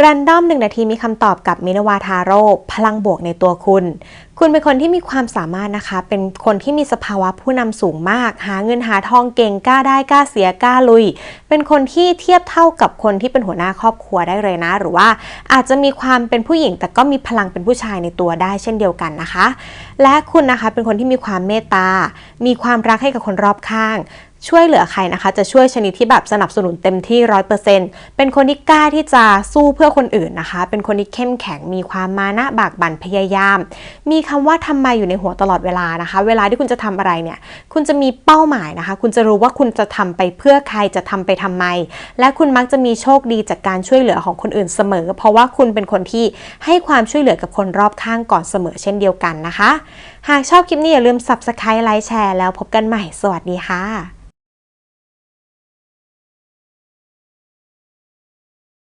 แรนดอมหนึ่งนาทีมีคำตอบกับมินวาทาโร่พลังบวกในตัวคุณ คุณเป็นคนที่มีความสามารถนะคะ เป็นคนที่มีสภาวะผู้นำสูงมาก หาเงินหาทองเก่งกล้าได้กล้าเสียกล้าลุย เป็นคนที่เทียบเท่ากับคนที่เป็นหัวหน้าครอบครัวได้เลยนะ หรือว่าอาจจะมีความเป็นผู้หญิง แต่ก็มีพลังเป็นผู้ชายในตัวได้เช่นเดียวกันนะคะ และคุณนะคะเป็นคนที่มีความเมตตา มีความรักให้กับคนรอบข้าง ช่วยเหลือใครนะคะ จะช่วยชนิดที่แบบสนับสนุนเต็มที่ร้อยเปอร์เซ็นต์เป็นคนที่กล้าที่จะสู้เพื่อคนอื่นนะคะ เป็นคนที่เข้มแข็งมีความมานะบากบั่นพยายาม มีคำว่าทำไมอยู่ในหัวตลอดเวลานะคะ เวลาที่คุณจะทำอะไรเนี่ย คุณจะมีเป้าหมายนะคะ คุณจะรู้ว่าคุณจะทำไปเพื่อใครจะทำไปทำไม และคุณมักจะมีโชคดีจากการช่วยเหลือของคนอื่นเสมอ เพราะว่าคุณเป็นคนที่ให้ความช่วยเหลือกับคนรอบข้างก่อนเสมอเช่นเดียวกันนะคะ หากชอบคลิปนี้อย่าลืม subscribe ไลค์แชร์แล้วพบกันใหม่ สวัสดีค่ะ